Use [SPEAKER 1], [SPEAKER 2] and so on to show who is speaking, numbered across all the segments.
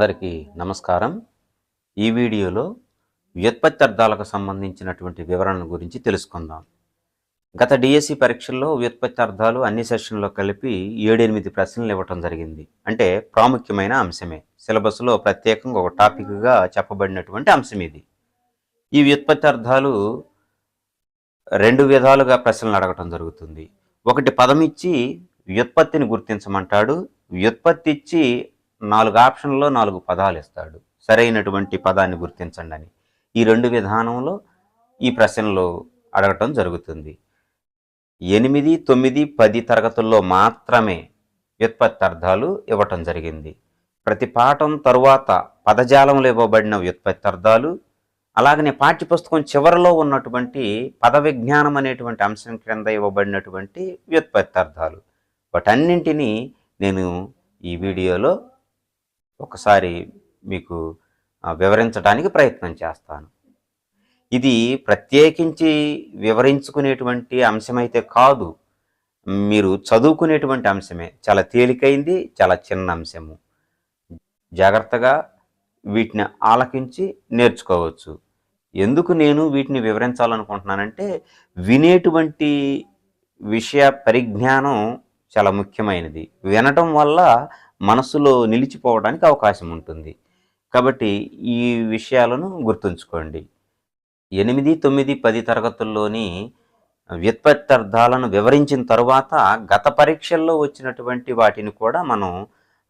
[SPEAKER 1] అందరికీ నమస్కారం. ఈ వీడియోలో వ్యుత్పత్తి అర్థాలకు సంబంధించినటువంటి వివరణ గురించి తెలుసుకుందాం. గత డిఎస్సి పరీక్షల్లో వ్యుత్పత్తి అర్థాలు అన్ని సెషన్లో కలిపి ఏడెనిమిది ప్రశ్నలు ఇవ్వటం జరిగింది. అంటే ప్రాముఖ్యమైన అంశమే. సిలబస్లో ప్రత్యేకంగా ఒక టాపిక్గా చెప్పబడినటువంటి అంశం ఇది. ఈ వ్యుత్పత్తి అర్థాలు రెండు విధాలుగా ప్రశ్నలు అడగటం జరుగుతుంది. ఒకటి పదం ఇచ్చి వ్యుత్పత్తిని గుర్తించమంటాడు. వ్యుత్పత్తి ఇచ్చి నాలుగు ఆప్షన్లో నాలుగు పదాలు ఇస్తాడు. సరైనటువంటి పదాన్ని గుర్తించండి అని ఈ రెండు విధానంలో ఈ ప్రశ్నలు అడగటం జరుగుతుంది. ఎనిమిది తొమ్మిది పది తరగతుల్లో మాత్రమే వ్యుత్పత్తి అర్థాలు ఇవ్వటం జరిగింది. ప్రతి పాఠం తరువాత పదజాలంలో ఇవ్వబడిన వ్యుత్పత్తి అర్థాలు అలాగనే పాఠ్యపుస్తకం చివరిలో ఉన్నటువంటి పద విజ్ఞానం అనేటువంటి అంశం క్రింద ఇవ్వబడినటువంటి వ్యుత్పత్తి అర్థాలు. వాటన్నింటినీ నేను ఈ వీడియోలో ఒకసారి మీకు వివరించడానికి ప్రయత్నం చేస్తాను. ఇది ప్రత్యేకించి వివరించుకునేటువంటి అంశమైతే కాదు. మీరు చదువుకునేటువంటి అంశమే. చాలా తేలికైంది చాలా చిన్న అంశము. జాగ్రత్తగా వీటిని ఆలకించి నేర్చుకోవచ్చు. ఎందుకు నేను వీటిని వివరించాలనుకుంటున్నానంటే వినేటువంటి విషయ పరిజ్ఞానం చాలా ముఖ్యమైనది. వినటం వల్ల మనసులో నిలిచిపోవడానికి అవకాశం ఉంటుంది. కాబట్టి ఈ విషయాలను గుర్తుంచుకోండి. ఎనిమిది తొమ్మిది పది తరగతుల్లోని వ్యుత్పత్తార్థాలను వివరించిన తరువాత గత పరీక్షల్లో వచ్చినటువంటి వాటిని కూడా మనం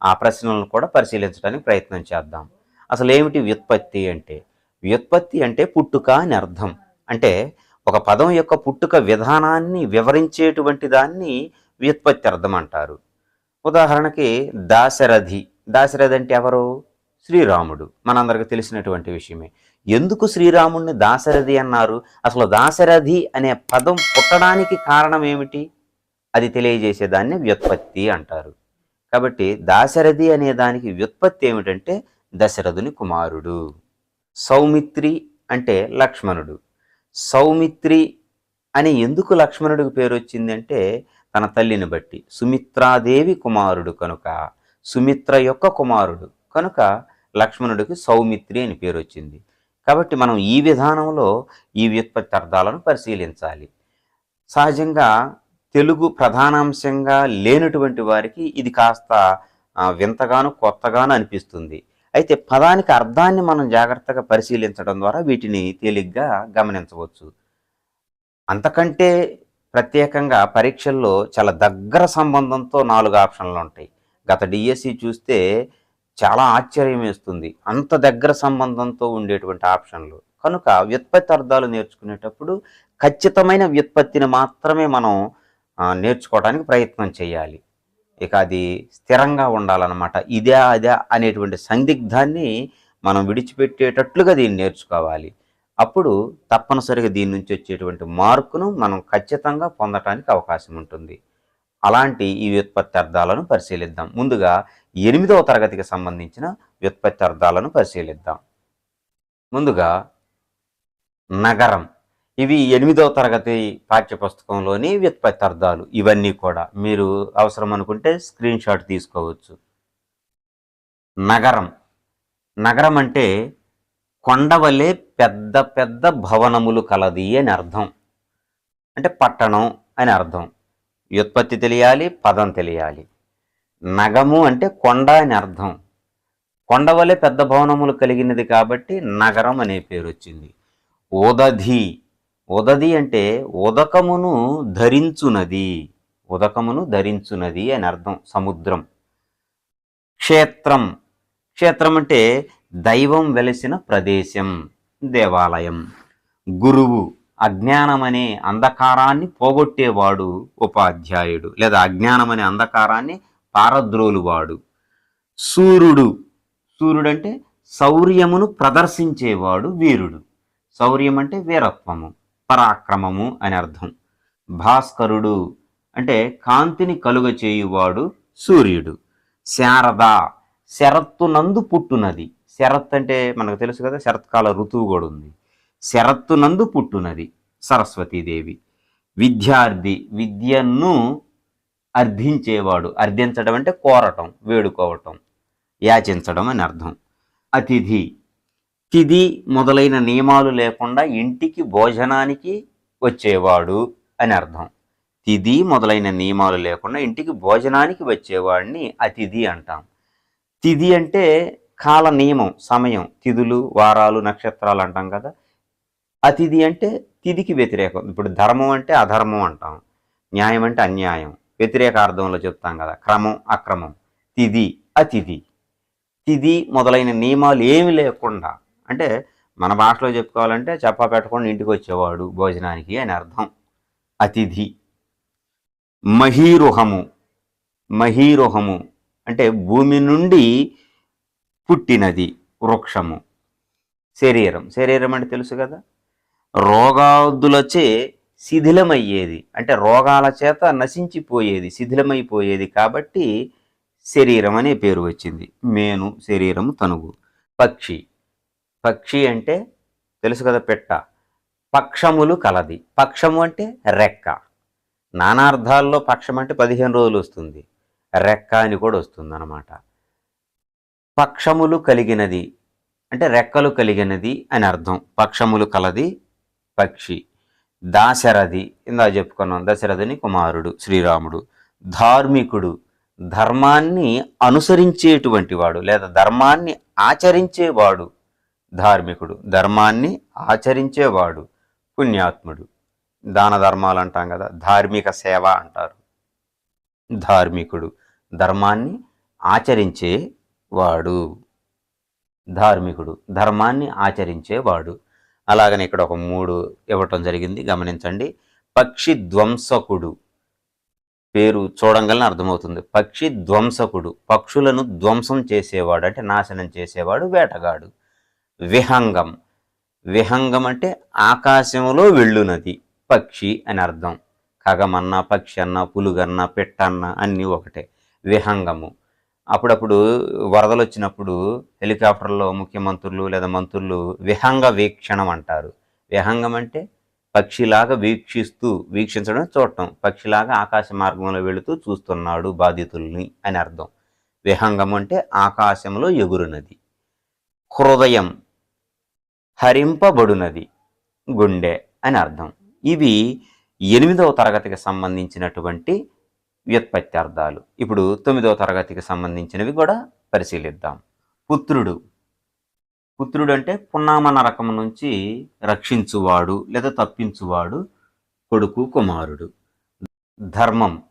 [SPEAKER 1] ఆ ప్రశ్నలను కూడా పరిశీలించడానికి ప్రయత్నం చేద్దాం. అసలు ఏమిటి వ్యుత్పత్తి అంటే? వ్యుత్పత్తి అంటే పుట్టుక అని అర్థం. అంటే ఒక పదం యొక్క పుట్టుక విధానాన్ని వివరించేటువంటి దాన్ని వ్యుత్పత్తి అర్థం అంటారు. ఉదాహరణకి దాశరథి. దాశరథి అంటే ఎవరు? శ్రీరాముడు. మనందరికి తెలిసినటువంటి విషయమే. ఎందుకు శ్రీరాముడిని దాశరథి అన్నారు? అసలు దాశరథి అనే పదం పుట్టడానికి కారణం ఏమిటి? అది తెలియజేసేదాన్ని వ్యుత్పత్తి అంటారు. కాబట్టి దాశరథి అనే దానికి వ్యుత్పత్తి ఏమిటంటే దశరథుని కుమారుడు. సౌమిత్రి అంటే లక్ష్మణుడు. సౌమిత్రి అని ఎందుకు లక్ష్మణుడికి పేరు వచ్చిందంటే తన తల్లిని బట్టి. సుమిత్రాదేవి కుమారుడు కనుక సుమిత్ర యొక్క కుమారుడు కనుక లక్ష్మణుడికి సౌమిత్రి అని పేరు వచ్చింది. కాబట్టి మనం ఈ విధానంలో ఈ వ్యుత్పత్తి అర్థాలను పరిశీలించాలి. సహజంగా తెలుగు ప్రధానాంశంగా లేనటువంటి వారికి ఇది కాస్త వింతగాను కొత్తగాను అనిపిస్తుంది. అయితే పదానికి అర్థాన్ని మనం జాగ్రత్తగా పరిశీలించడం ద్వారా వీటిని తేలిగ్గా గమనించవచ్చు. అంతకంటే ప్రత్యేకంగా పరీక్షల్లో చాలా దగ్గర సంబంధంతో నాలుగు ఆప్షన్లు ఉంటాయి. గత డిఎస్సి చూస్తే చాలా ఆశ్చర్యం వేస్తుంది. అంత దగ్గర సంబంధంతో ఉండేటువంటి ఆప్షన్లు. కనుక వ్యుత్పత్తి అర్థాలు నేర్చుకునేటప్పుడు ఖచ్చితమైన వ్యుత్పత్తిని మాత్రమే మనం నేర్చుకోవడానికి ప్రయత్నం చేయాలి. ఇక అది స్థిరంగా ఉండాలన్నమాట. ఇదే అదే అనేటువంటి సందిగ్ధాన్ని మనం విడిచిపెట్టేటట్లుగా దీన్ని నేర్చుకోవాలి. అప్పుడు తప్పనిసరిగా దీని నుంచి వచ్చేటువంటి మార్కును మనం ఖచ్చితంగా పొందటానికి అవకాశం ఉంటుంది. అలాంటి ఈ వ్యుత్పత్తి అర్థాలను పరిశీలిద్దాం. ముందుగా ఎనిమిదవ తరగతికి సంబంధించిన వ్యుత్పత్తి అర్థాలను పరిశీలిద్దాం. ముందుగా నగరం. ఇవి ఎనిమిదవ తరగతి పాఠ్యపుస్తకంలోని వ్యుత్పత్తి అర్థాలు. ఇవన్నీ కూడా మీరు అవసరం అనుకుంటే స్క్రీన్ షాట్ తీసుకోవచ్చు. నగరం. నగరం అంటే కొండవలే పెద్ద పెద్ద భవనములు కలది అని అర్థం. అంటే పట్టణం అని అర్థం. వ్యుత్పత్తి తెలియాలి పదం తెలియాలి. నగము అంటే కొండ అని అర్థం. కొండవలే పెద్ద భవనములు కలిగినది కాబట్టి నగరం అనే పేరు వచ్చింది. ఉదధి ఉదది అంటే ఉదకమును ధరించునది. ఉదకమును ధరించునది అని అర్థం. సముద్రం. క్షేత్రం. క్షేత్రం అంటే దైవం వెలిసిన ప్రదేశం దేవాలయం. గురువు అజ్ఞానమనే అంధకారాన్ని పోగొట్టేవాడు ఉపాధ్యాయుడు లేదా అజ్ఞానమనే అంధకారాన్ని పారద్రోలువాడు. సూర్యుడు సూర్యుడు అంటే శౌర్యమును ప్రదర్శించేవాడు వీరుడు. శౌర్యం అంటే వీరత్వము పరాక్రమము అని అర్థం. భాస్కరుడు అంటే కాంతిని కలుగ చేయువాడు సూర్యుడు. శారద శరత్తునందు పుట్టునది. శరత్ అంటే మనకు తెలుసు కదా శరత్కాల ఋతువు కూడా ఉంది. శరత్తునందు పుట్టునది సరస్వతీదేవి. విద్యార్థి విద్యను అర్థించేవాడు. అర్థించడం అంటే కోరటం వేడుకోవటం యాచించడం అని అర్థం. అతిథి. తిథి మొదలైన నియమాలు లేకుండా ఇంటికి భోజనానికి వచ్చేవాడు అని అర్థం. తిథి మొదలైన నియమాలు లేకుండా ఇంటికి భోజనానికి వచ్చేవాడిని అతిథి అంటాం. తిథి అంటే కాల నియమం సమయం తిథులు వారాలు నక్షత్రాలు అంటాం కదా. అతిథి అంటే తిథికి వ్యతిరేకం. ఇప్పుడు ధర్మం అంటే అధర్మం అంటాం. న్యాయం అంటే అన్యాయం. వ్యతిరేక అర్థంలో చెప్తాం కదా. క్రమం అక్రమం. తిథి అతిథి. తిథి మొదలైన నియమాలు ఏమి లేకుండా అంటే మన భాషలో చెప్పుకోవాలంటే చెప్ప పెట్టకుండా ఇంటికి వచ్చేవాడు భోజనానికి అని అర్థం. అతిథి. మహీరుహము. మహీరుహము. అంటే భూమి నుండి పుట్టినది వృక్షము. శరీరం. శరీరం అంటే తెలుసు కదా? రోగాదులచే శిథిలమయ్యేది. అంటే రోగాల చేత నశించిపోయేది శిథిలమైపోయేది కాబట్టి శరీరం అనే పేరు వచ్చింది. మేను శరీరము తనుగు. పక్షి. పక్షి అంటే తెలుసు కదా పెట్ట. పక్షములు కలది. పక్షము అంటే రెక్క. నానార్థాల్లో పక్షం అంటే పదిహేను రోజులు వస్తుంది. రెక్క అని కూడా వస్తుంది అన్నమాట పక్షములు కలిగినది అంటే రెక్కలు కలిగినది అని అర్థం. పక్షములు కలది పక్షి. దాశరథి ఇందా చెప్పుకున్నాం దశరథుని కుమారుడు శ్రీరాముడు. ధార్మికుడు ధర్మాన్ని అనుసరించేటువంటి వాడు లేదా ధర్మాన్ని ఆచరించేవాడు ధార్మికుడు ధర్మాన్ని ఆచరించేవాడు పుణ్యాత్ముడు. దాన ధర్మాలు అంటాం కదా ధార్మిక సేవ అంటారు. ధార్మికుడు ధర్మాన్ని ఆచరించే వాడు. ధార్మికుడు. ధర్మాన్ని ఆచరించేవాడు. అలాగని ఇక్కడ ఒక మూడు ఇవ్వటం జరిగింది. గమనించండి. పక్షి ధ్వంసకుడు పేరు చూడంగానే అర్థమవుతుంది. పక్షి ధ్వంసకుడు పక్షులను ధ్వంసం చేసేవాడు. అంటే నాశనం చేసేవాడు వేటగాడు. విహంగం. విహంగం అంటే ఆకాశంలో వెళ్ళునది. పక్షి అని అర్థం. ఖగమన్న పక్షి అన్న పులుగన్న పెట్టన్న అన్నీ ఒకటే. విహంగము. అప్పుడప్పుడు వరదలు వచ్చినప్పుడు హెలికాప్టర్లో ముఖ్యమంత్రులు లేదా మంత్రులు విహంగ వీక్షణం అంటారు. విహంగం అంటే పక్షిలాగా వీక్షిస్తూ వీక్షించడం చూడటం. పక్షిలాగా ఆకాశ మార్గంలో వెళుతూ చూస్తున్నాడు బాధితుల్ని అని అర్థం. విహంగం అంటే ఆకాశంలో ఎగురునది. హృదయం హరింపబడునది గుండె అని అర్థం. ఇవి ఎనిమిదవ తరగతికి సంబంధించినటువంటి వ్యుత్పత్తి అర్థాలు ఇప్పుడు తొమ్మిదవ తరగతికి సంబంధించినవి కూడా పరిశీలిద్దాం. పుత్రుడు. పుత్రుడు అంటే పున్నామ నరకం నుంచి రక్షించువాడు లేదా తప్పించువాడు కొడుకు కుమారుడు. ధర్మం.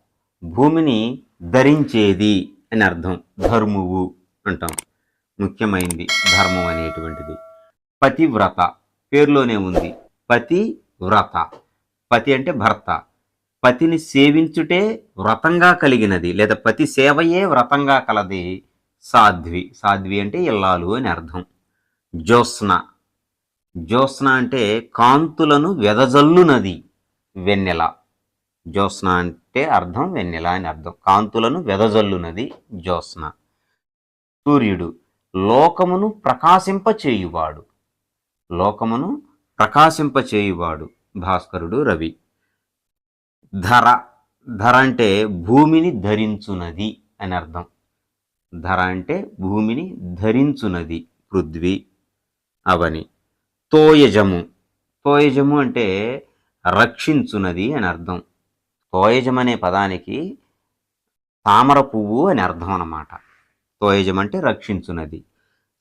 [SPEAKER 1] భూమిని ధరించేది అని అర్థం. ధర్మువు అంటాం. ముఖ్యమైనది ధర్మం అనేటువంటిది. పతివ్రత పేరులోనే ఉంది. పతి వ్రత పతి అంటే భర్త. పతిని సేవించుటే వ్రతంగా కలిగినది లేదా పతి సేవయే వ్రతంగా కలది సాధ్వి. సాధ్వి అంటే ఇల్లాలు అని అర్థం. జ్యోత్స్న. జ్యోత్స్న అంటే కాంతులను వెదజల్లునది వెన్నెల. జ్యోత్స్న అంటే అర్థం వెన్నెల అని అర్థం. కాంతులను వెదజల్లునది జ్యోత్స్న. సూర్యుడు లోకమును ప్రకాశింపచేయువాడు. లోకమును ప్రకాశింపచేయువాడు. భాస్కరుడు రవి. ధర. ధర అంటే భూమిని ధరించునది అని అర్థం. ధర అంటే భూమిని ధరించునది పృథ్వీ అవని. తోయజము. తోయజము అంటే రక్షించునది అని అర్థం. తోయజం అనే పదానికి తామర పువ్వు అని అర్థం అన్నమాట. తోయజం అంటే రక్షించునది.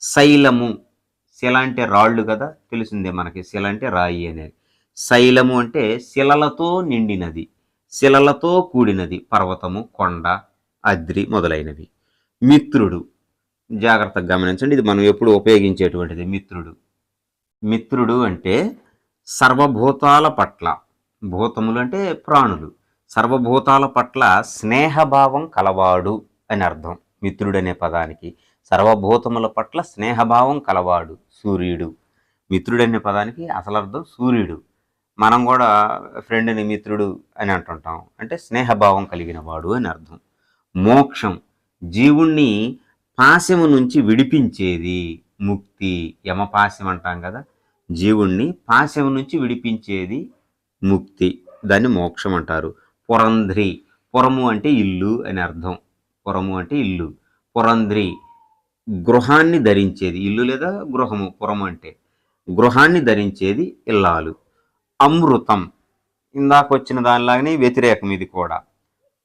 [SPEAKER 1] శైలము. శిల అంటే రాళ్ళు కదా తెలిసిందే మనకి. శిల అంటే రాయి అనేది. శైలము అంటే శిలలతో నిండినది. శిలలతో కూడినది పర్వతము కొండ అద్రి మొదలైనవి. మిత్రుడు. జాగ్రత్తగా గమనించండి ఇది మనం ఎప్పుడు ఉపయోగించేటువంటిది మిత్రుడు. మిత్రుడు అంటే సర్వభూతాల పట్ల. భూతములు అంటే ప్రాణులు. సర్వభూతాల పట్ల స్నేహభావం కలవాడు అని అర్థం. మిత్రుడు అనే పదానికి. సర్వభూతముల పట్ల స్నేహభావం కలవాడు సూర్యుడు. మిత్రుడు అనే పదానికి అసలు అర్థం సూర్యుడు. మనం కూడా ఫ్రెండ్ని మిత్రుడు అని అంటుంటాం. అంటే స్నేహభావం కలిగిన వాడు అని అర్థం. మోక్షం జీవుణ్ణి పాశము నుంచి విడిపించేది ముక్తి యమపాశం అంటాం కదా. జీవుణ్ణి పాశము నుంచి విడిపించేది ముక్తి దాన్ని మోక్షం అంటారు. పురంధ్రి పురము అంటే ఇల్లు అని అర్థం. పురము అంటే ఇల్లు. పురంధ్రి గృహాన్ని ధరించేది. ఇల్లు లేదా గృహము? పురం అంటే గృహాన్ని ధరించేది ఇల్లాలు. అమృతం. ఇందాక వచ్చిన దానిలాగానే వ్యతిరేకం ఇది కూడా.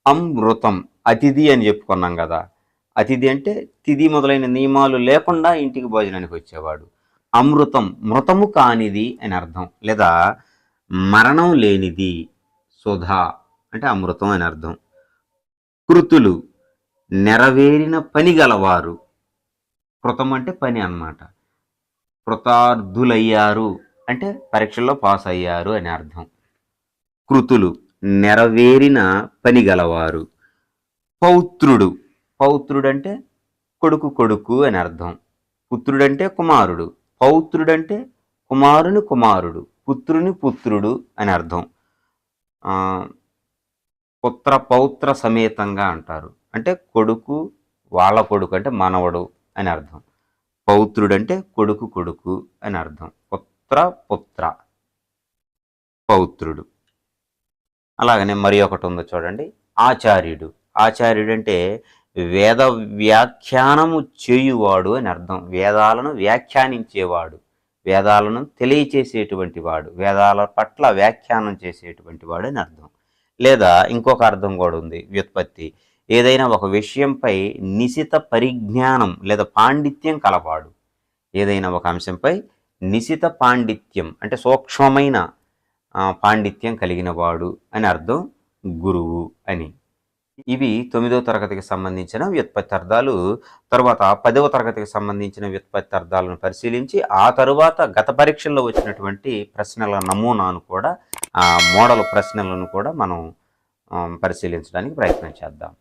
[SPEAKER 1] అమృతం అతిథి అని చెప్పుకున్నాం కదా. అతిథి అంటే తిథి మొదలైన నియమాలు లేకుండా ఇంటికి భోజనానికి వచ్చేవాడు. అమృతం మృతము కానిది అని అర్థం. లేదా మరణం లేనిది సుధా అంటే అమృతం అని అర్థం. కృతులు నెరవేరిన పని గలవారు. కృతం అంటే పని అన్నమాట. కృతార్థులయ్యారు. అంటే పరీక్షల్లో పాస్ అయ్యారు అని అర్థం. కృతులు నెరవేరిన పని గలవారు. పౌత్రుడు. పౌత్రుడు అంటే కొడుకు కొడుకు అని అర్థం. పుత్రుడంటే కుమారుడు. పౌత్రుడంటే కుమారుని కుమారుడు. పుత్రుని పుత్రుడు అని అర్థం. పుత్ర పౌత్ర సమేతంగా అంటారు. అంటే కొడుకు వాళ్ళ కొడుకు అంటే మనవడు అని అర్థం. పౌత్రుడు అంటే కొడుకు కొడుకు అని అర్థం. పుత్ర పుత్ర పౌత్రుడు. అలాగనే మరి ఒకటి ఉందో చూడండి. ఆచార్యుడు. ఆచార్యుడు అంటే వేద వ్యాఖ్యానము చేయువాడు అని అర్థం. వేదాలను వ్యాఖ్యానించేవాడు. వేదాలను తెలియచేసేటువంటి వాడు. వేదాల పట్ల వ్యాఖ్యానం చేసేటువంటి వాడు అని అర్థం. లేదా ఇంకొక అర్థం కూడా ఉంది. వ్యుత్పత్తి. ఏదైనా ఒక విషయంపై నిశిత పరిజ్ఞానం లేదా పాండిత్యం కలవాడు. ఏదైనా ఒక అంశంపై నిశిత పాండిత్యం అంటే సూక్ష్మమైన పాండిత్యం కలిగిన వాడు అని అర్థం గురువు అని. ఇవి తొమ్మిదవ తరగతికి సంబంధించిన వ్యుత్పత్తి అర్థాలు తర్వాత పదవ తరగతికి సంబంధించిన వ్యుత్పత్తి అర్థాలను పరిశీలించి ఆ తరువాత గత పరీక్షల్లో వచ్చినటువంటి ప్రశ్నల నమూనాను కూడా ఆ మోడల్ ప్రశ్నలను కూడా మనం పరిశీలించడానికి ప్రయత్నం చేద్దాం.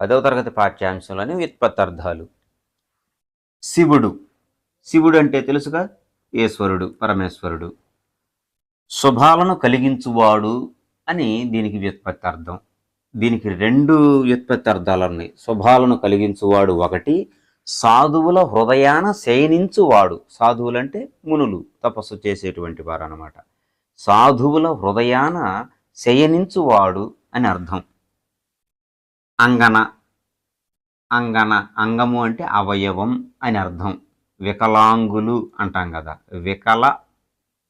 [SPEAKER 1] పదవ తరగతి పాఠ్యాంశంలోని వ్యుత్పత్తి అర్థాలు శివుడు. శివుడు అంటే తెలుసుగా? ఈశ్వరుడు పరమేశ్వరుడు. శుభాలను కలిగించువాడు అని దీనికి వ్యుత్పత్తి అర్థం దీనికి రెండు వ్యుత్పత్తి అర్థాలు ఉన్నాయి. శుభాలను కలిగించువాడు ఒకటి సాధువుల హృదయాన శయనించువాడు. సాధువులంటే మునులు తపస్సు చేసేటువంటి వారు అనమాట సాధువుల హృదయాన శయనించువాడు అని అర్థం. అంగన అంగన అంగము అంటే అవయవం అని అర్థం. వికలాంగులు అంటాం కదా. వికల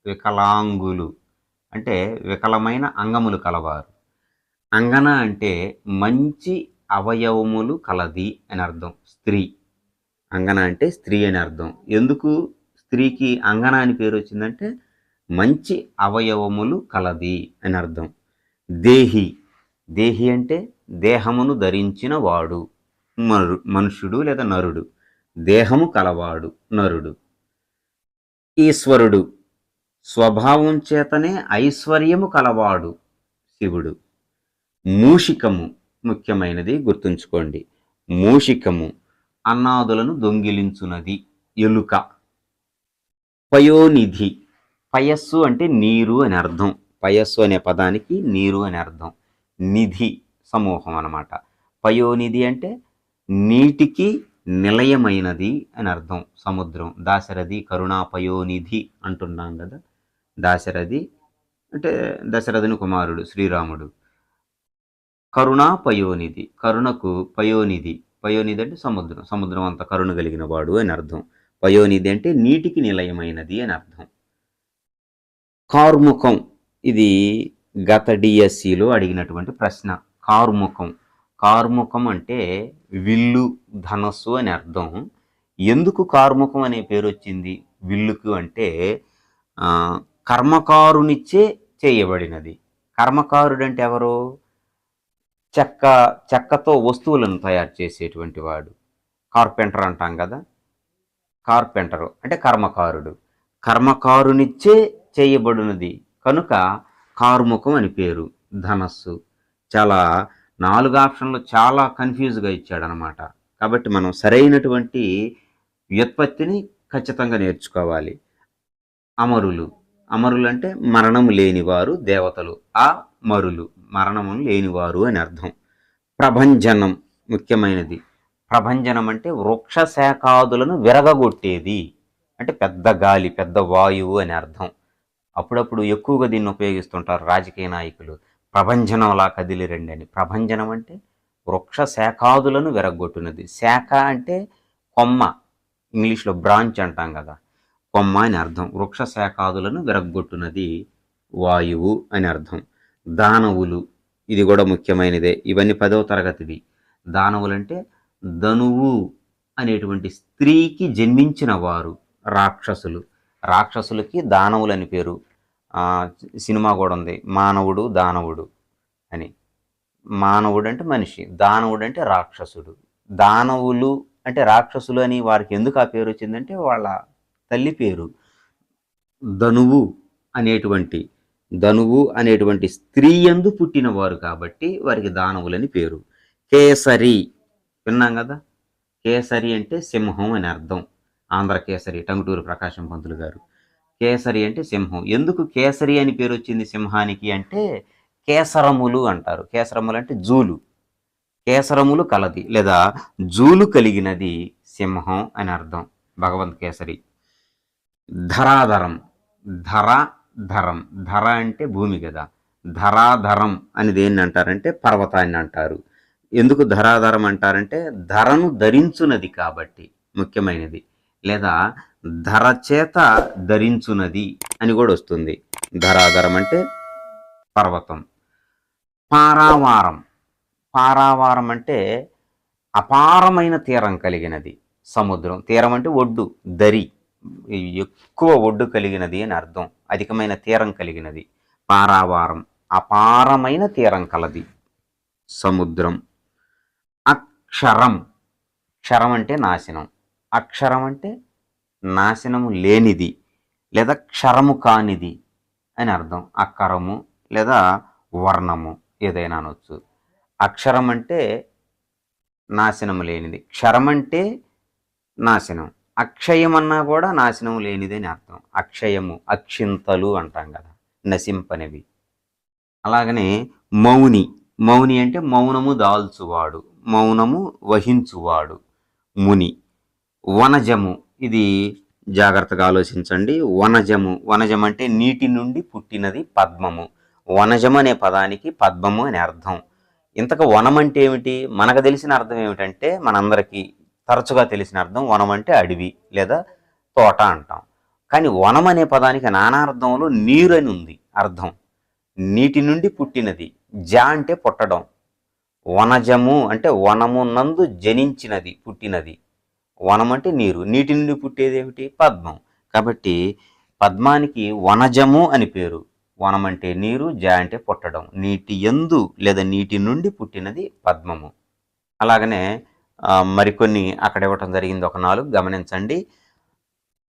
[SPEAKER 1] వికలాంగులు అంటే వికలమైన అంగములు కలవారు. అంగన అంటే మంచి అవయవములు కలది అని అర్థం. స్త్రీ. అంగన అంటే స్త్రీ అని అర్థం. ఎందుకు స్త్రీకి అంగన అని పేరు వచ్చిందంటే మంచి అవయవములు కలది అని అర్థం. దేహి. దేహి అంటే దేహమును ధరించిన వాడు. మరు మనుషుడు లేదా నరుడు. దేహము కలవాడు నరుడు. ఈశ్వరుడు స్వభావం చేతనే ఐశ్వర్యము కలవాడు శివుడు. మూషికము ముఖ్యమైనది గుర్తుంచుకోండి. మూషికము అన్నాదులను దొంగిలించునది ఎలుక. పయోనిధి పయస్సు అంటే నీరు అని అర్థం. పయస్సు అనే పదానికి నీరు అని అర్థం. నిధి సమూహం అన్నమాట. పయోనిధి అంటే నీటికి నిలయమైనది అని అర్థం. సముద్రం. దాశరథి కరుణా పయోనిధి అంటున్నాం కదా. దాశరథి అంటే దశరథుని కుమారుడు శ్రీరాముడు. కరుణా పయోనిధి కరుణకు పయోనిధి. పయోనిధి అంటే సముద్రం. సముద్రం అంత కరుణ కలిగిన వాడు అని అర్థం. పయోనిధి అంటే నీటికి నిలయమైనది అని అర్థం. కార్ముఖం ఇది గత డిఎస్సిలో అడిగినటువంటి ప్రశ్న. కార్ముఖం కార్ముఖం అంటే విల్లు ధనస్సు అని అర్థం. ఎందుకు కార్ముఖం అనే పేరు వచ్చింది? విల్లుకు అంటే కర్మకారునిచ్చే చేయబడినది. కర్మకారుడు అంటే ఎవరు? చెక్క చెక్కతో వస్తువులను తయారు చేసేటువంటి వాడు. కార్పెంటర్ అంటాం కదా? కార్పెంటరు అంటే కర్మకారుడు. కర్మకారునిచ్చే చేయబడినది. కనుక కారుముఖం అని పేరు ధనస్సు. చాలా నాలుగు ఆప్షన్లు చాలా కన్ఫ్యూజ్గా ఇచ్చాడనమాట. కాబట్టి మనం సరైనటువంటి వ్యుత్పత్తిని ఖచ్చితంగా నేర్చుకోవాలి. అమరులు. అమరులు అంటే మరణము లేనివారు దేవతలు. ఆ మరులు. మరణము లేనివారు అని అర్థం. ప్రభంజనం ముఖ్యమైనది. ప్రభంజనం అంటే వృక్ష శాఖాదులను విరగగొట్టేది. అంటే పెద్ద గాలి పెద్ద వాయువు అని అర్థం. అప్పుడప్పుడు ఎక్కువగా దీన్ని ఉపయోగిస్తుంటారు రాజకీయ నాయకులు. ప్రభంజనంలా కదిలి రండి అని ప్రభంజనం అంటే వృక్ష శాఖాదులను విరగొట్టినది శాఖ అంటే కొమ్మ. ఇంగ్లీష్లో బ్రాంచ్ అంటాం కదా. కొమ్మ అని అర్థం. వృక్ష శాఖాదులను విరగ్గొట్టునది వాయువు అని అర్థం. దానవులు ఇది కూడా ముఖ్యమైనదే. ఇవన్నీ పదవ తరగతివి. దానవులు అంటే ధనువు అనేటువంటి స్త్రీకి జన్మించిన వారు రాక్షసులు. రాక్షసులకి దానవులని పేరు. సినిమా కూడా ఉంది మానవుడు దానవుడు అని. మానవుడు అంటే మనిషి దానవుడు అంటే రాక్షసుడు. దానవులు అంటే రాక్షసులు అని వారికి ఎందుకు ఆ పేరు వచ్చిందంటే వాళ్ళ తల్లి పేరు ధనువు అనేటువంటి ధనువు అనేటువంటి స్త్రీ యందు పుట్టినవారు కాబట్టి వారికి దానవులని పేరు. కేసరి విన్నాం కదా? కేసరి అంటే సింహం అని అర్థం. ఆంధ్ర కేసరి టంగుటూరు ప్రకాశం పంతులు గారు. కేసరి అంటే సింహం. ఎందుకు కేసరి అని పేరు వచ్చింది సింహానికి అంటే కేసరములు అంటారు. కేసరములు అంటే జూలు. కేసరములు కలది లేదా జూలు కలిగినది సింహం అని అర్థం. భగవంత్ కేసరి. ధరాధరం. ధర ధరం. ధర అంటే భూమి కదా. ధరాధరం అని దేన్ని అంటారంటే పర్వతాన్ని అంటారు. ఎందుకు ధరాధరం అంటారంటే ధరను ధరించునది కాబట్టి ముఖ్యమైనది. లేదా ధర చేత ధరించునది అని కూడా వస్తుంది. ధరాధరం అంటే పర్వతం. పారావారం. పారావారం అంటే అపారమైన తీరం కలిగినది. సముద్రం. తీరం అంటే ఒడ్డు దరి. ఎక్కువ ఒడ్డు కలిగినది అని అర్థం. అధికమైన తీరం కలిగినది. పారావారం. అపారమైన తీరం కలది. సముద్రం. అక్షరం. క్షరం అంటే నాశనం. అక్షరం అంటే నాశనము లేనిది లేదా క్షరము కానిది అని అర్థం. అక్కరము లేదా వర్ణము ఏదైనా అనొచ్చు. అక్షరం అంటే నాశనము లేనిది. క్షరం అంటే నాశనం. అక్షయం అన్నా కూడా నాశనం లేనిది అని అర్థం. అక్షయము అక్షింతలు అంటాం కదా నశింపనివి. అలాగనే మౌని. మౌని అంటే మౌనము దాల్చువాడు మౌనము వహించువాడు ముని. వనజము ఇది జాగ్రత్తగా ఆలోచించండి. వనజము వనజం అంటే నీటి నుండి పుట్టినది పద్మము. వనజం అనే పదానికి పద్మము అని అర్థం. ఇంతకు వనం అంటే ఏమిటి? మనకు తెలిసిన అర్థం ఏమిటంటే మనందరికీ తరచుగా తెలిసిన అర్థం వనం అంటే అడవి లేదా తోట అంటాం. కానీ వనం అనే పదానికి నానా అర్థంలో నీరు అని ఉంది అర్థం. నీటి నుండి పుట్టినది జ అంటే పుట్టడం. వనజము అంటే వనము నందు జనించినది పుట్టినది. వనం అంటే నీరు. నీటి నుండి పుట్టేది ఏమిటి పద్మం. కాబట్టి పద్మానికి వనజము అని పేరు. వనం అంటే నీరు జ అంటే పుట్టడం. నీటి ఎందు లేదా నీటి నుండి పుట్టినది పద్మము. అలాగనే మరికొన్ని అక్కడ ఇవ్వటం జరిగింది. ఒక నాలుగు గమనించండి.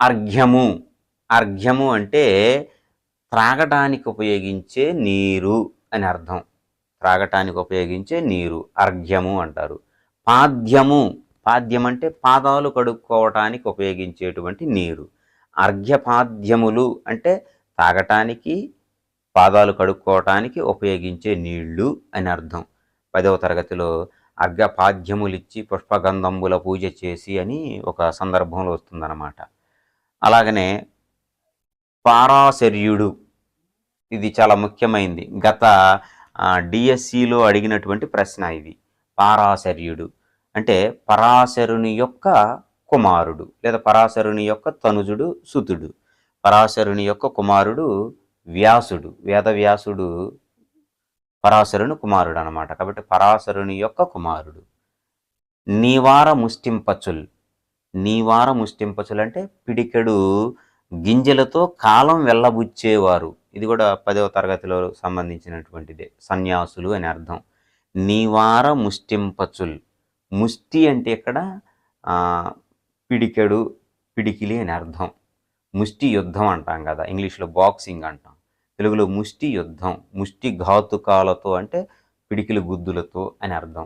[SPEAKER 1] అర్ఘ్యము. అర్ఘ్యము అంటే త్రాగటానికి ఉపయోగించే నీరు అని అర్థం. త్రాగటానికి ఉపయోగించే నీరు. అర్ఘ్యము అంటారు. పాద్యము. పాద్యం అంటే పాదాలు కడుక్కోవటానికి ఉపయోగించేటువంటి నీరు. అర్ఘ్యపాద్యములు అంటే తాగటానికి పాదాలు కడుక్కోవటానికి ఉపయోగించే నీళ్ళు అని అర్థం. పదవ తరగతిలో అర్ఘ్యపాద్యములిచ్చి పుష్పగంధంబుల పూజ చేసి అని ఒక సందర్భంలో వస్తుందన్నమాట. అలాగనే పారాశర్యుడు ఇది చాలా ముఖ్యమైనది గత డిఎస్సిలో అడిగినటువంటి ప్రశ్న ఇది. పారాశర్యుడు. అంటే పరాశరుని యొక్క కుమారుడు లేదా పరాశరుని యొక్క తనుజుడు సుతుడు. పరాశరుని యొక్క కుమారుడు వ్యాసుడు. వేదవ్యాసుడు పరాశరుని కుమారుడు అనమాట కాబట్టి పరాశరుని యొక్క కుమారుడు. నీవార ముష్టింపచుల్. నీవార ముష్టింపచుల్ అంటే పిడికెడు గింజలతో కాలం వెళ్ళబుచ్చేవారు. ఇది కూడా పదవ తరగతిలో సంబంధించినటువంటిదే. సన్యాసులు అని అర్థం. నీవార ముష్టింపచుల్. ముష్టి అంటే ఇక్కడ పిడికెడు పిడికిలి అని అర్థం. ముష్టి యుద్ధం అంటాం కదా ఇంగ్లీష్లో బాక్సింగ్ అంటాం. తెలుగులో ముష్టి యుద్ధం ముష్టి ఘాతుకాలతో అంటే పిడికిలి గుద్దులతో అని అర్థం.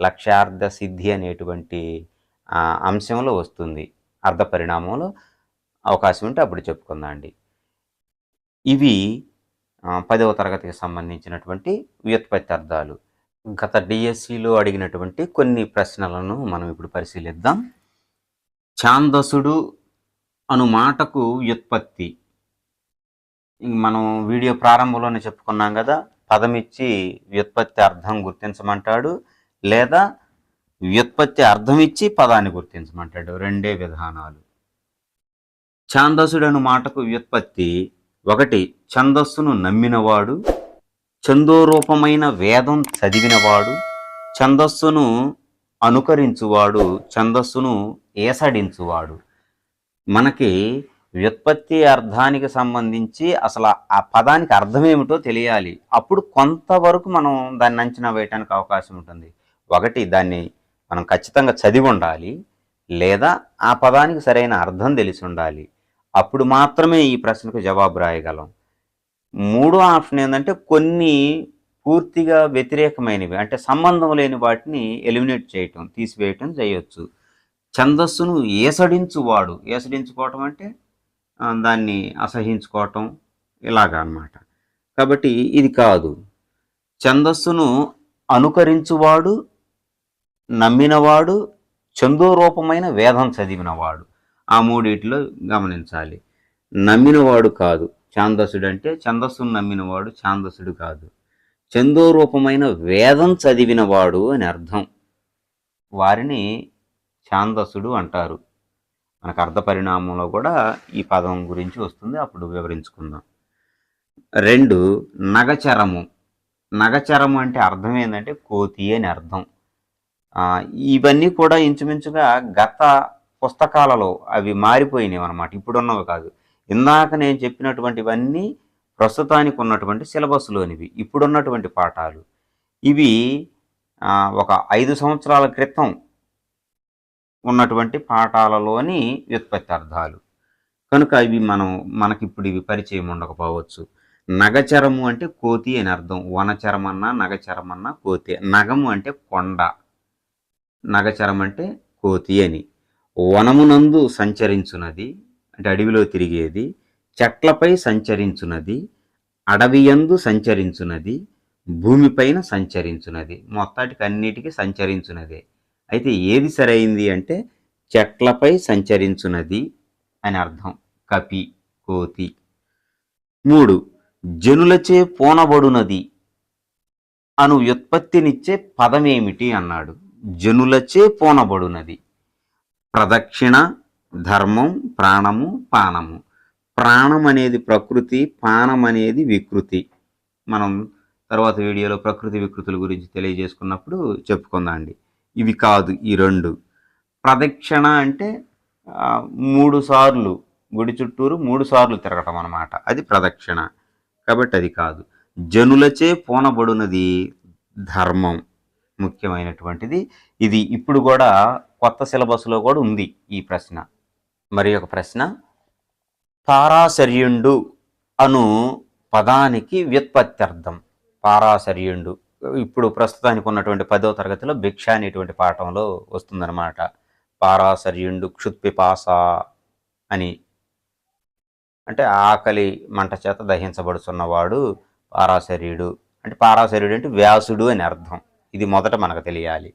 [SPEAKER 1] లక్ష్యార్థ సిద్ధి అనేటువంటి అంశంలో వస్తుంది. అర్ధ పరిణామంలో అవకాశం ఉంటే అప్పుడు చెప్పుకుందాం అండి. ఇవి పదవ తరగతికి సంబంధించినటువంటి వ్యుత్పత్తి అర్థాలు. గత డిఎస్సిలో అడిగినటువంటి కొన్ని ప్రశ్నలను మనం ఇప్పుడు పరిశీలిద్దాం. ఛాందసుడు అను మాటకు వ్యుత్పత్తి. మనం వీడియో ప్రారంభంలోనే చెప్పుకున్నాం కదా పదం ఇచ్చి వ్యుత్పత్తి అర్థం గుర్తించమంటాడు లేదా వ్యుత్పత్తి అర్థం ఇచ్చి పదాన్ని గుర్తించమంటాడు రెండే విధానాలు. ఛాందసుడు అను మాటకు వ్యుత్పత్తి ఒకటి ఛందస్సును నమ్మినవాడు ఛందోరూపమైన వేదం చదివినవాడు ఛందస్సును అనుకరించువాడు ఛందస్సును ఏసడించువాడు. మనకి వ్యుత్పత్తి అర్థానికి సంబంధించి అసలు ఆ పదానికి అర్థం ఏమిటో తెలియాలి. అప్పుడు కొంతవరకు మనం దాన్ని అంచనా వేయటానికి అవకాశం ఉంటుంది. ఒకటి దాన్ని మనం ఖచ్చితంగా చదివి ఉండాలి. లేదా ఆ పదానికి సరైన అర్థం తెలిసి ఉండాలి. అప్పుడు మాత్రమే ఈ ప్రశ్నకు జవాబు రాయగలం. మూడో ఆప్షన్ ఏంటంటే కొన్ని పూర్తిగా వ్యతిరేకమైనవి అంటే సంబంధం లేని వాటిని ఎలిమినేట్ చేయటం తీసివేయటం చేయొచ్చు. ఛందస్సును ఏసడించువాడు. ఏసడించుకోవటం అంటే దాన్ని అసహించుకోవటం ఇలాగా అన్నమాట. కాబట్టి ఇది కాదు. ఛందస్సును అనుకరించువాడు నమ్మినవాడు చందోరూపమైన వేదం చదివినవాడు. ఆ మూడిట్లో గమనించాలి. నమ్మినవాడు కాదు. ఛాందసుడు అంటే ఛందస్సును నమ్మినవాడు ఛాందసుడు కాదు. చందోరూపమైన వేదం చదివినవాడు అని అర్థం. వారిని ఛాందసుడు అంటారు. మనకు అర్థ పరిణామంలో కూడా ఈ పదం గురించి వస్తుంది. అప్పుడు వివరించుకుందాం. రెండు నగచరము. నగచరము అంటే అర్థం ఏంటంటే కోతి అని అర్థం. ఇవన్నీ కూడా ఇంచుమించుగా గత పుస్తకాలలో అవి మారిపోయినాయి అనమాట ఇప్పుడున్నవి కాదు. ఇందాక నేను చెప్పినటువంటివన్నీ ప్రస్తుతానికి ఉన్నటువంటి సిలబస్లోనివి ఇప్పుడున్నటువంటి పాఠాలు. ఇవి ఒక ఐదు సంవత్సరాల క్రితం ఉన్నటువంటి పాఠాలలోని వ్యుత్పత్తి అర్థాలు. కనుక ఇవి మనం మనకిప్పుడు ఇవి పరిచయం ఉండకపోవచ్చు. నగచరము అంటే కోతి అని అర్థం. వనచరమన్నా నగచరమన్నా కోతి. నగము అంటే కొండ. నగచరం అంటే కోతి అని. వనమునందు సంచరించున్నది అంటే అడవిలో తిరిగేది చెట్లపై సంచరించున్నది అడవియందు సంచరించున్నది భూమిపైన సంచరించున్నది మొత్తాటికి అన్నిటికీ సంచరించున్నదే అయితే ఏది సరైంది అంటే చెట్లపై సంచరించున్నది అని అర్థం. కపి కోతి. మూడు జనులచే పోనబడునది అను వ్యుత్పత్తినిచ్చే పదమేమిటి అన్నాడు. జనులచే పోనబడునది. ప్రదక్షిణ ధర్మం ప్రాణము పానము. ప్రాణం అనేది ప్రకృతి పానం అనేది వికృతి. మనం తర్వాత వీడియోలో ప్రకృతి వికృతుల గురించి తెలియజేసుకున్నప్పుడు చెప్పుకుందాండి ఇవి కాదు ఈ రెండు. ప్రదక్షిణ అంటే మూడు సార్లు గుడి చుట్టూరు మూడు సార్లు తిరగటం అన్నమాట. అది ప్రదక్షిణ. కాబట్టి అది కాదు. జనులచే పోనబడినది ధర్మం ముఖ్యమైనటువంటిది. ఇది ఇప్పుడు కూడా కొత్త సిలబస్లో కూడా ఉంది ఈ ప్రశ్న. మరి ఒక ప్రశ్న. పారాశర్యుండు అను పదానికి వ్యుత్పత్త్యర్థం. పారాశర్యుండు. ఇప్పుడు ప్రస్తుతానికి ఉన్నటువంటి పదో తరగతిలో భిక్ష అనేటువంటి పాఠంలో వస్తుందన్నమాట. పారాశర్యుండు క్షుత్పిపాస అని. అంటే ఆకలి మంట చేత దహించబడుతున్నవాడు పారాశర్యుడు. అంటే పారాశర్యుడు అంటే వ్యాసుడు అని అర్థం. ఇది మొదట మనకు తెలియాలి.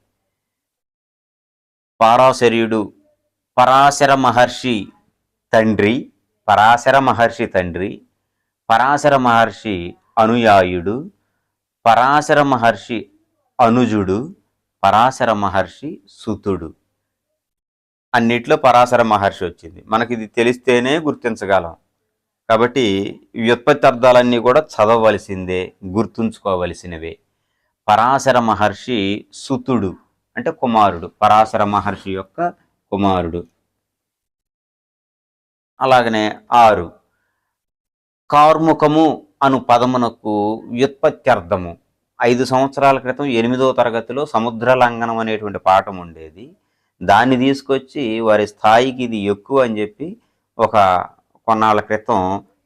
[SPEAKER 1] పారాశర్యుడు పరాశర మహర్షి తండ్రి పరాశర మహర్షి తండ్రి పరాశర మహర్షి అనుయాయుడు పరాశర మహర్షి అనుజుడు పరాశర మహర్షి సుతుడు. అన్నిట్లో పరాశర మహర్షి వచ్చింది. మనకి ఇది తెలిస్తేనే గుర్తించగలం. కాబట్టి వ్యుత్పత్తి అర్థాలన్నీ కూడా చదవవలసిందే గుర్తుంచుకోవలసినవే. పరాశర మహర్షి సుతుడు అంటే కుమారుడు పరాశర మహర్షి యొక్క కుమారుడు. అలాగనే ఆరు. కార్ముకము అను పదమునకు వ్యుత్పత్తి అర్థము ఐదు సంవత్సరాల క్రితం ఎనిమిదో తరగతిలో సముద్ర లంఘనం అనేటువంటి పాఠం ఉండేది. దాన్ని తీసుకొచ్చి వారి స్థాయికి ఇది ఎక్కువ అని చెప్పి ఒక కొన్నాళ్ళ క్రితం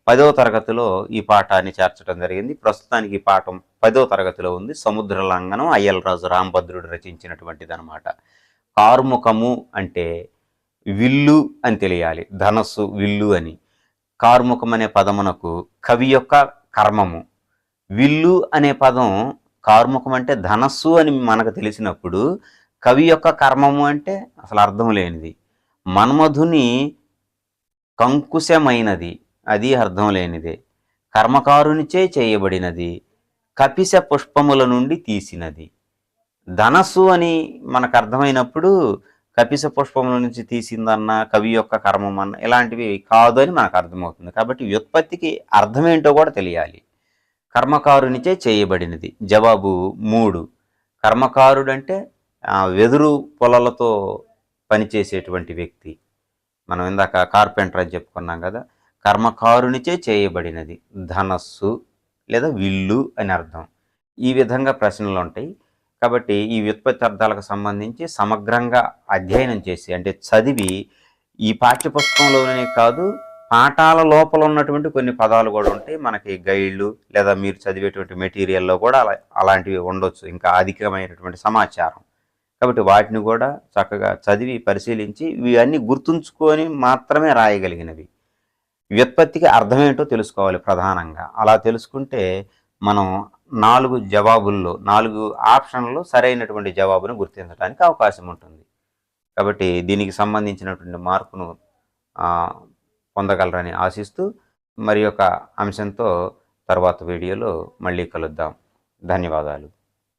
[SPEAKER 1] పదో తరగతిలో ఈ పాఠాన్ని చేర్చడం జరిగింది. ప్రస్తుతానికి ఈ పాఠం పదో తరగతిలో ఉంది. సముద్ర లంఘనం అయ్యలరాజు రాంభద్రుడు రచించినటువంటిది అనమాట కార్ముకము అంటే విల్లు అని తెలియాలి ధనస్సు విల్లు అని. కార్ముకం అనే పదమునకు కవి యొక్క కర్మము. విల్లు అనే పదం కార్ముకం అంటే ధనస్సు అని మనకు తెలిసినప్పుడు కవి యొక్క కర్మము అంటే అసలు అర్థం లేనిది. మన్మధుని కంకుశమైనది అది అర్థం లేనిదే. కర్మకారునిచే చేయబడినది కపిశ పుష్పముల నుండి తీసినది. ధనస్సు అని మనకు అర్థమైనప్పుడు కపిస పుష్పముల నుంచి తీసిందన్న కవి యొక్క కర్మం అన్న ఇలాంటివి కాదు అని మనకు అర్థమవుతుంది కాబట్టి వ్యుత్పత్తికి అర్థమేంటో కూడా తెలియాలి. కర్మకారునిచే చేయబడినది. జవాబు మూడు. కర్మకారుడు అంటే వెదురు పొలలతో పనిచేసేటువంటి వ్యక్తి. మనం ఇందాక కార్పెంటర్ అని చెప్పుకున్నాం కదా. కర్మకారునిచే చేయబడినది. ధనస్సు లేదా విల్లు అని అర్థం. ఈ విధంగా ప్రశ్నలు ఉంటాయి కాబట్టి ఈ వ్యుత్పత్తి అర్థాలకు సంబంధించి సమగ్రంగా అధ్యయనం చేసి అంటే చదివి ఈ పాఠ్యపుస్తకంలోనే కాదు పాఠాల లోపల ఉన్నటువంటి కొన్ని పదాలు కూడా ఉంటాయి. మనకి గైడ్లు లేదా మీరు చదివేటువంటి మెటీరియల్లో కూడా అలా అలాంటివి ఉండొచ్చు. ఇంకా అధికమైనటువంటి సమాచారం. కాబట్టి వాటిని కూడా చక్కగా చదివి పరిశీలించి ఇవన్నీ గుర్తుంచుకొని మాత్రమే రాయగలిగినవి. వ్యుత్పత్తికి అర్థమేంటో తెలుసుకోవాలి ప్రధానంగా. అలా తెలుసుకుంటే మనం నాలుగు జవాబుల్లో నాలుగు ఆప్షన్లో సరైనటువంటి జవాబును గుర్తించడానికి అవకాశం ఉంటుంది. కాబట్టి దీనికి సంబంధించినటువంటి మార్కును పొందగలరని ఆశిస్తూ మరి యొక్క అంశంతో తర్వాత వీడియోలో మళ్ళీ కలుద్దాం. ధన్యవాదాలు.